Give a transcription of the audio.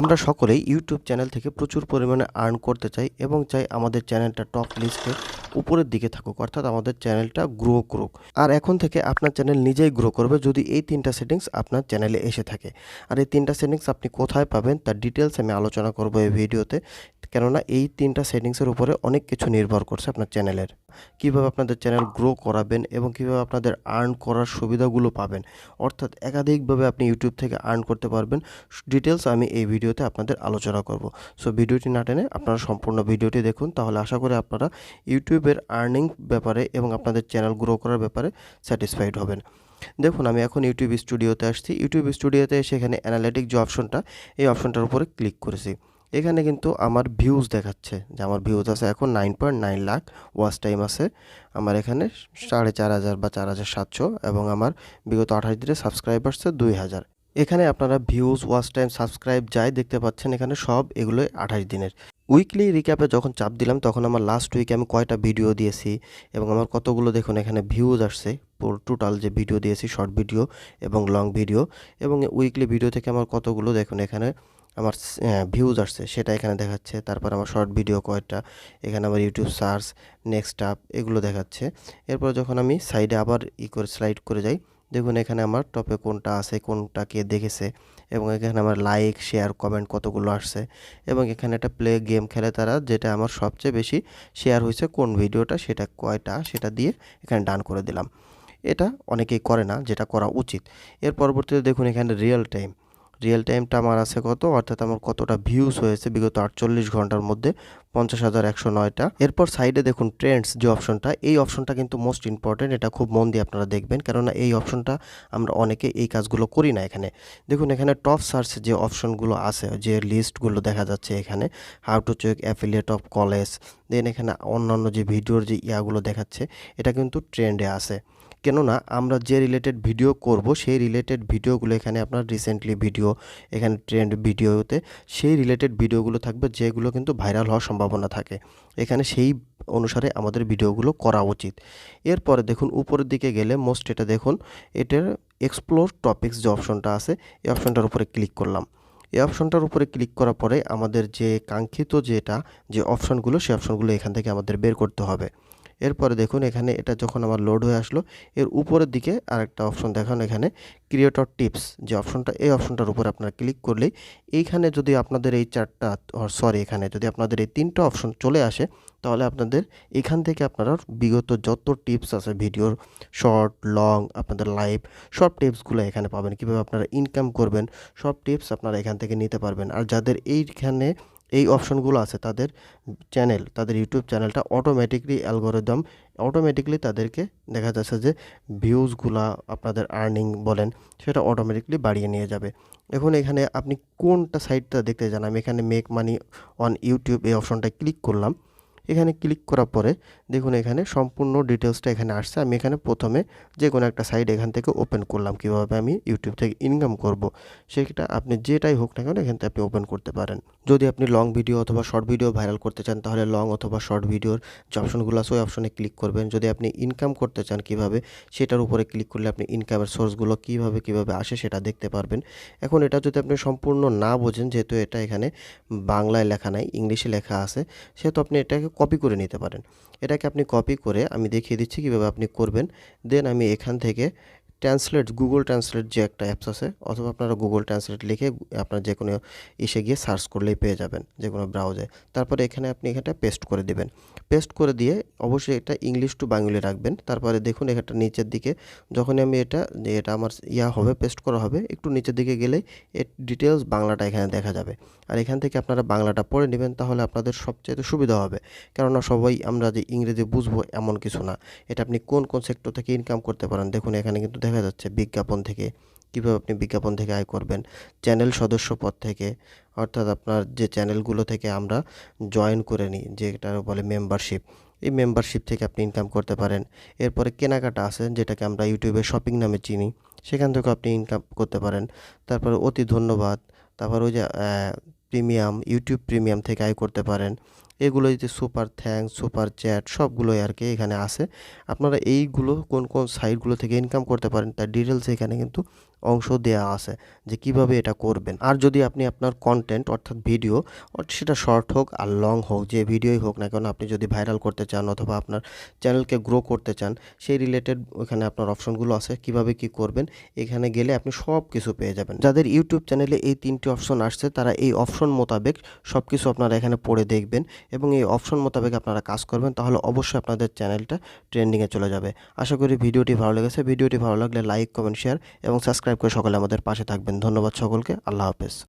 আমরা সকলেই YouTube channel থেকে প্রচুর পরিমাণে আর্ন করতে চাই এবং চাই আমাদের চ্যানেলটা টপ লিস্টে উপরের দিকে থাকুক, অর্থাৎ আমাদের চ্যানেলটা গ্রো করুক। আর এখন থেকে আপনার চ্যানেল নিজেই গ্রো করবে যদি এই তিনটা সেটিংস আপনার চ্যানেলে এসে থাকে। আর এই তিনটা সেটিংস আপনি কোথায় পাবেন তার ডিটেলস আমি আলোচনা করব এই ভিডিওতে, কেননা এই তিনটা সেটিংসের উপরে অনেক কিছু নির্ভর করছে আপনার চ্যানেলের। কীভাবে আপনাদের চ্যানেল গ্রো করাবেন এবং কীভাবে আপনাদের আর্ন করার সুবিধাগুলো পাবেন। অর্থাৎ একাধিকভাবে আপনি ইউটিউব থেকে আর্ন করতে পারবেন। ডিটেলস আমি এই ভিডিওতে আপনাদের আলোচনা করব। সো ভিডিওটি না টেনে আপনারা সম্পূর্ণ ভিডিওটি দেখুন। তাহলে আশা করি আপনারা ইউটিউবের আর্নিং ব্যাপারে এবং আপনাদের চ্যানেল গ্রো করার ব্যাপারে স্যাটিসফাইড হবেন। দেখুন, আমি এখন ইউটিউব স্টুডিওতে আসছি। ইউটিউব স্টুডিওতে এসে এখানে অ্যানালিটিক যে অপশনটা, এই অপশনটার উপরে ক্লিক করেছি। এখানে কিন্তু আমার ভিউজ দেখাচ্ছে। যে আমার ভিউজ আছে এখন nine point nine lakh watch time আছে আমার এখানে সাড়ে চার হাজার বা চার হাজার সাতশো এবং আমার বিগত আঠাশ দিনে আসছে দুই হাজার। এখানে আপনারা ভিউজ ওয়াচ টাইম সাবস্ক্রাইব যাই দেখতে পাচ্ছেন এখানে সব এগুলোই আঠাশ দিনের। উইকলি রিক্যাপে যখন চাপ দিলাম, তখন আমার লাস্ট উইকে আমি কয়টা ভিডিও দিয়েছি এবং আমার কতগুলো দেখুন এখানে ভিউজ আসছে। টোটাল যে ভিডিও দিয়েছি শর্ট ভিডিও এবং লং ভিডিও এবং উইকলি ভিডিও থেকে আমার কতগুলো দেখুন এখানে আমার ভিউজ আসছে, সেটা এখানে দেখাচ্ছে। তারপর আমার শর্ট ভিডিও কয়টা এখানে আমার ইউটিউব সার্চ নেক্সট আপ এগুলো দেখাচ্ছে। এরপর যখন আমি সাইডে আবার ই করে স্লাইড করে যাই, দেখুন এখানে আমার টপে কোনটা আছে, কোনটা কে দেখেছে, এবং এখানে আমার লাইক শেয়ার কমেন্ট কতগুলো আসছে, এবং এখানে একটা প্লে গেম খেলে তারা যেটা আমার সবচেয়ে বেশি শেয়ার হয়েছে, কোন ভিডিওটা সেটা, কয়টা, সেটা দিয়ে এখানে ডান করে দিলাম। এটা অনেকেই করে না, যেটা করা উচিত। এর পরবর্তীতে দেখুন এখানে রিয়েল টাইম রিয়েল টাইমটা আমার আছে কত? অর্থাৎ আমার কতটা ভিউজ হয়েছে বিগত আটচল্লিশ ঘণ্টার মধ্যে? পঞ্চাশ হাজার একশো নয়টা। এরপর সাইডে দেখুন ট্রেন্ডস যে অপশনটা এই অপশনটা কিন্তু মোস্ট ইম্পর্টেন্ট এটা খুব মন দিয়ে আপনারা দেখবেন। কেননা এই অপশনটা আমরা অনেকে এই কাজগুলো করি না এখানে। দেখুন এখানে টপ সার্চ যে অপশনগুলো আছে, যে লিস্টগুলো দেখা যাচ্ছে এখানে how to check affiliate of college then এখানে অন্যান্য যে ভিডিওর যে ইয়াগুলো দেখাচ্ছে, এটা কিন্তু ট্রেন্ডে আছে। কেননা আমরা যে রিলেটেড ভিডিও করব, সেই রিলেটেড ভিডিওগুলো এখানে আপনার রিসেন্টলি ভিডিও এখানে ট্রেন্ড ভিডিওতে সেই রিলেটেড ভিডিওগুলো থাকবে, যেগুলো কিন্তু ভাইরাল হওয়ার সম্ভাবনা থাকে। এখানে সেই অনুসারে আমাদের ভিডিওগুলো করা উচিত। এরপরে দেখুন, উপরের দিকে গেলে মোস্ট এটা দেখুন, এটার এক্সপ্লোর টপিক্স যে অপশনটা আছে, এই অপশনটার উপরে ক্লিক করলাম। এই অপশনটার উপরে ক্লিক করার পরে আমাদের যে কাঙ্ক্ষিত যেটা, যে অপশনগুলো সেই অপশনগুলো এখান থেকে আমাদের বের করতে হবে। এরপরে দেখুন এখানে এটা যখন আমার লোড হয়ে আসলো, এর উপরের দিকে আরেকটা অপশন দেখান এখানে ক্রিয়েটর টিপস যে অপশনটা এই অপশনটার উপর আপনারা ক্লিক করলেই এইখানে যদি আপনাদের এই চারটা সরি এখানে যদি আপনাদের এই তিনটা অপশন চলে আসে, তাহলে আপনাদের এখান থেকে আপনারা বিগত যত টিপস আছে ভিডিওর শর্ট লং আপনাদের লাইভ সব টিপসগুলো এখানে পাবেন। কীভাবে আপনারা ইনকাম করবেন, সব টিপস আপনারা এখান থেকে নিতে পারবেন। আর যাদের এইখানে এই অপশনগুলো আছে তাদের চ্যানেল, তাদের ইউটিউব চ্যানেলটা অটোমেটিকলি অ্যালগোরিদম অটোমেটিকলি তাদেরকে দেখা যাচ্ছে যে ভিউজগুলা আপনাদের আর্নিং বলেন, সেটা অটোমেটিকলি বাড়িয়ে নিয়ে যাবে। এখন এখানে আপনি কোনটা সাইটটা দেখতে চান আমি এখানে মেক মানি অন ইউটিউব এই অপশনটা ক্লিক করলাম। এখানে ক্লিক করার পরে দেখুন এখানে সম্পূর্ণ ডিটেলসটা এখানে আসছে। আমি এখানে প্রথমে যে কোনো একটা সাইট এখান থেকে ওপেন করলাম। কীভাবে আমি ইউটিউব থেকে ইনকাম করব? সেটা আপনি যেটাই হোক না কেন এখান থেকে আপনি ওপেন করতে পারেন। যদি আপনি লং ভিডিও অথবা শর্ট ভিডিও ভাইরাল করতে চান, তাহলে লং অথবা শর্ট ভিডিওর যে অপশনগুলো আছে, ওই অপশনে ক্লিক করবেন। যদি আপনি ইনকাম করতে চান কীভাবে, সেটার উপরে ক্লিক করলে আপনি ইনকামের সোর্সগুলো কীভাবে কীভাবে আসে সেটা দেখতে পারবেন। এখন এটা যদি আপনি সম্পূর্ণ না বোঝেন, যেহেতু এটা এখানে বাংলায় লেখা নাই, ইংলিশে লেখা আছে, সেহেতু আপনি এটাকে কপি করে নিতে পারেন। এটাকে আপনি কপি করে আমি দেখিয়ে দিচ্ছি কীভাবে আপনি করবেন। দেন আমি এখান থেকে ট্রান্সলেট গুগল ট্রান্সলেট যে একটা অ্যাপস আছে, অথবা আপনারা গুগল ট্রান্সলেট লিখে আপনার যে কোনো এসে গিয়ে সার্চ করলেই পেয়ে যাবেন যে কোনো ব্রাউজে তারপরে এখানে আপনি এখানটা পেস্ট করে দেবেন। পেস্ট করে দিয়ে অবশ্যই এটা ইংলিশ টু বাংলি রাখবেন। তারপরে দেখুন এখানটা নিচের দিকে, যখনই আমি এটা, যে এটা আমার ইয়া হবে পেস্ট করা হবে, একটু নিচের দিকে গেলেই এর ডিটেলস বাংলাটা এখানে দেখা যাবে। আর এখান থেকে আপনারা বাংলাটা পড়ে নেবেন, তাহলে আপনাদের সবচেয়ে সুবিধা হবে। কেননা সবাই আমরা যে ইংরেজি বুঝব এমন কিছু না। এটা আপনি কোন কোন সেক্টর থেকে ইনকাম করতে পারেন, দেখুন এখানে কিন্তু দেখা যাচ্ছে বিজ্ঞাপন থেকে, কীভাবে আপনি বিজ্ঞাপন থেকে আয় করবেন, চ্যানেল সদস্য পদ থেকে, অর্থাৎ আপনার যে চ্যানেলগুলো থেকে আমরা জয়েন করে নিই, যেটা বলে মেম্বারশিপ এই মেম্বারশিপ থেকে আপনি ইনকাম করতে পারেন। এরপরে কেনাকাটা আছে, যেটাকে আমরা ইউটিউবে শপিং নামে চিনি। সেখান থেকেও আপনি ইনকাম করতে পারেন। তারপরে অতি ধন্যবাদ। তারপর ওই যে প্রিমিয়াম ইউটিউব প্রিমিয়াম থেকে আয় করতে পারেন। এগুলো যে সুপার থ্যাঙ্কস সুপার চ্যাট সবগুলোই আর কি এখানে আছে। আপনারা এইগুলো কোন কোন সাইটগুলো থেকে ইনকাম করতে পারেন তার ডিটেলস এখানে কিন্তু অংশ দেয়া আছে যে কীভাবে এটা করবেন। আর যদি আপনি আপনার কন্টেন্ট অর্থাৎ ভিডিও সেটা শর্ট হোক আর লং হোক, যে ভিডিওই হোক না কেন আপনি যদি ভাইরাল করতে চান অথবা আপনার চ্যানেলকে গ্রো করতে চান, সেই রিলেটেড ওখানে আপনার অপশনগুলো আছে কীভাবে কি করবেন, এখানে গেলে আপনি সব কিছু পেয়ে যাবেন। যাদের ইউটিউব চ্যানেলে এই তিনটি অপশন আসছে, তারা এই অপশন মোতাবেক সব কিছু আপনারা এখানে পড়ে দেখবেন। এবং এই অপশন মোতাবেক আপনারা কাজ করবেন, তাহলে অবশ্যই আপনাদের চ্যানেলটা ট্রেন্ডিংয়ে চলে যাবে। আশা করি ভিডিওটি ভালো লেগেছে। ভিডিওটি ভালো লাগলে লাইক কমেন্ট শেয়ার এবং সাবস্ক্রাইব করে সকলে আমাদের পাশে থাকবেন। ধন্যবাদ সকলকে। আল্লাহ হাফেজ।